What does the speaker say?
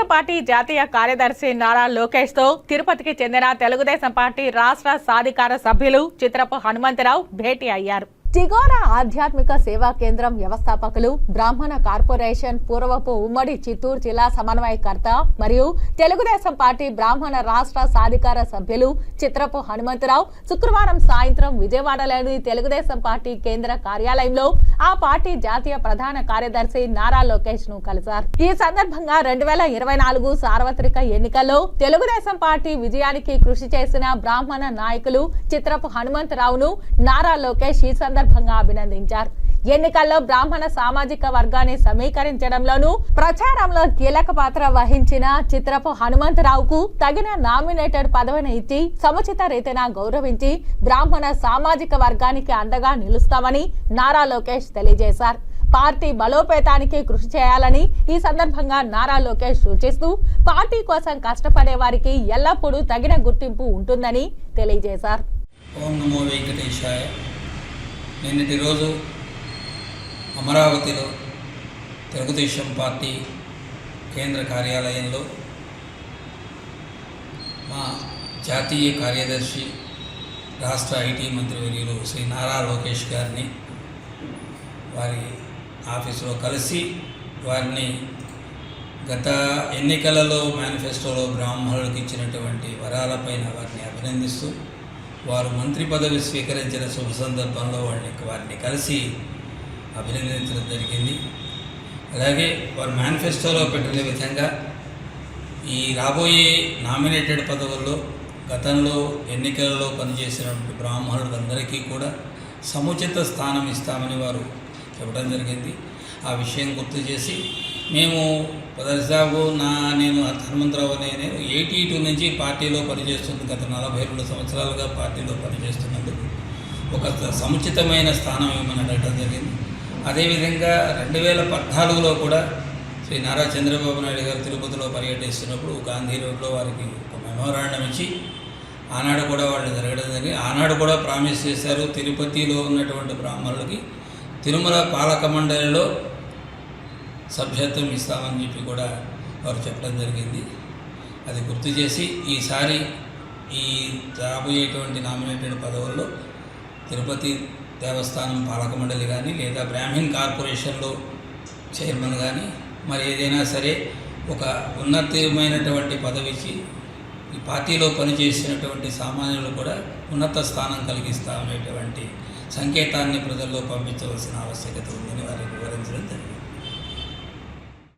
Telugu Desam party జాతీయ కార్యదర్శి నారా లోకేష్తో తిరుపతికి చెందిన తెలుగుదేశం పార్టీ రాష్ట్ర సాధికార సభ్యులు చిత్రపు హనుమంతరావు భేటీ అయ్యారు. టిగోరా ఆధ్యాత్మిక సేవా కేంద్రం వ్యవస్థాపకులు బ్రాహ్మణ కార్పొరేషన్ పూర్వపు ఉమ్మడి చిత్తూరు జిల్లా సమన్వయకర్త మరియు తెలుగుదేశం పార్టీ బ్రాహ్మణ రాష్ట్ర సాధికార సభ్యులు చిత్రపు హనుమంతరావు శుక్రవారం సాయంత్రం విజయవాడలోని తెలుగుదేశం పార్టీ కేంద్ర కార్యాలయంలో ఆ పార్టీ జాతీయ ప్రధాన కార్యదర్శి నారా లోకేష్ను కలిశారు. ఈ సందర్భంగా రెండు వేల ఇరవై నాలుగు సార్వత్రిక ఎన్నికల్లో తెలుగుదేశం పార్టీ విజయానికి కృషి చేసిన బ్రాహ్మణ నాయకులు చిత్రపు హనుమంతరావును నారా లోకేష్ ఈ సందర్భంగా అభినందించారు. ఎన్నికల్లో బ్రాహ్మణ సామాజిక వర్గాన్ని సమీకరించడంలోనూ ప్రచారంలో కీలక పాత్ర వహించిన చిత్రపు హనుమంతరావుకు తగిన నామినేటెడ్ పదవిని ఇచ్చి సముచిత రీతిన గౌరవించి బ్రాహ్మణ సామాజిక వర్గానికి అండగా నిలుస్తామని నారా లోకేష్ తెలియజేశారు. పార్టీ బలోపేతానికి కృషి చేయాలని ఈ సందర్భంగా నారా లోకేష్ సూచిస్తూ పార్టీ కోసం కష్టపడే వారికి ఎల్లప్పుడూ తగిన గుర్తింపు ఉంటుందని తెలియజేశారు. ఓం నమో వెంకటేశాయ. నిన్నటి రోజు అమరావతిలో తెలుగుదేశం పార్టీ కేంద్ర కార్యాలయంలో మా జాతీయ కార్యదర్శి రాష్ట్ర ఐటీ మంత్రివర్యులు శ్రీ నారా లోకేష్ గారిని వారి ఆఫీసులో కలిసి వారిని గత ఎన్నికలలో మేనిఫెస్టోలో బ్రాహ్మణులకు ఇచ్చినటువంటి వరాలపైన వారిని అభినందిస్తూ వారు మంత్రి పదవి స్వీకరించిన శుభ సందర్భంలో వారిని వారిని కలిసి అభినందించడం జరిగింది. అలాగే వారు మేనిఫెస్టోలో పెట్టిన విధంగా ఈ రాబోయే నామినేటెడ్ పదవుల్లో గతంలో ఎన్నికలలో పనిచేసినటువంటి బ్రాహ్మణులందరికీ కూడా సముచిత స్థానం ఇస్తామని వారు చెప్పడం జరిగింది. ఆ విషయం గుర్తు చేసి మేము పదర్శాబు నా నేను హనుమంతరావు అనే నేను ఎయిటీ టూ నుంచి పార్టీలో పనిచేస్తుంది గత నలభై రెండు సంవత్సరాలుగా పార్టీలో పనిచేస్తున్నందుకు ఒక సముచితమైన స్థానం ఇవ్వమని అడగడం జరిగింది. అదేవిధంగా రెండు వేల పద్నాలుగులో కూడా శ్రీ నారా చంద్రబాబు నాయుడు గారు తిరుపతిలో పర్యటిస్తున్నప్పుడు గాంధీ రోడ్లో వారికి ఒక మెమోరాండం ఇచ్చి ఆనాడు కూడా వాళ్ళు జరగడం జరిగింది. ఆనాడు కూడా ప్రామిస్ చేశారు తిరుపతిలో ఉన్నటువంటి బ్రాహ్మణులకి తిరుమల పాలక మండలిలో సభ్యత్వం ఇస్తామని చెప్పి కూడా వారు చెప్పడం జరిగింది. అది గుర్తు చేసి ఈసారి ఈ రాబోయేటువంటి నామినేటెడ్ పదవుల్లో తిరుపతి దేవస్థానం పాలక మండలి కానీ లేదా బ్రాహ్మిన్ కార్పొరేషన్లో చైర్మన్ కానీ మరి ఏదైనా సరే ఒక ఉన్నతమైనటువంటి పదవికి ఈ పార్టీలో పనిచేసినటువంటి సామాన్యులు కూడా ఉన్నత స్థానం కలిగిస్తామనేటువంటి సంకేతాన్ని ప్రజల్లో పంపించవలసిన ఆవశ్యకత ఉందని వారికి వివరించడం జరిగింది.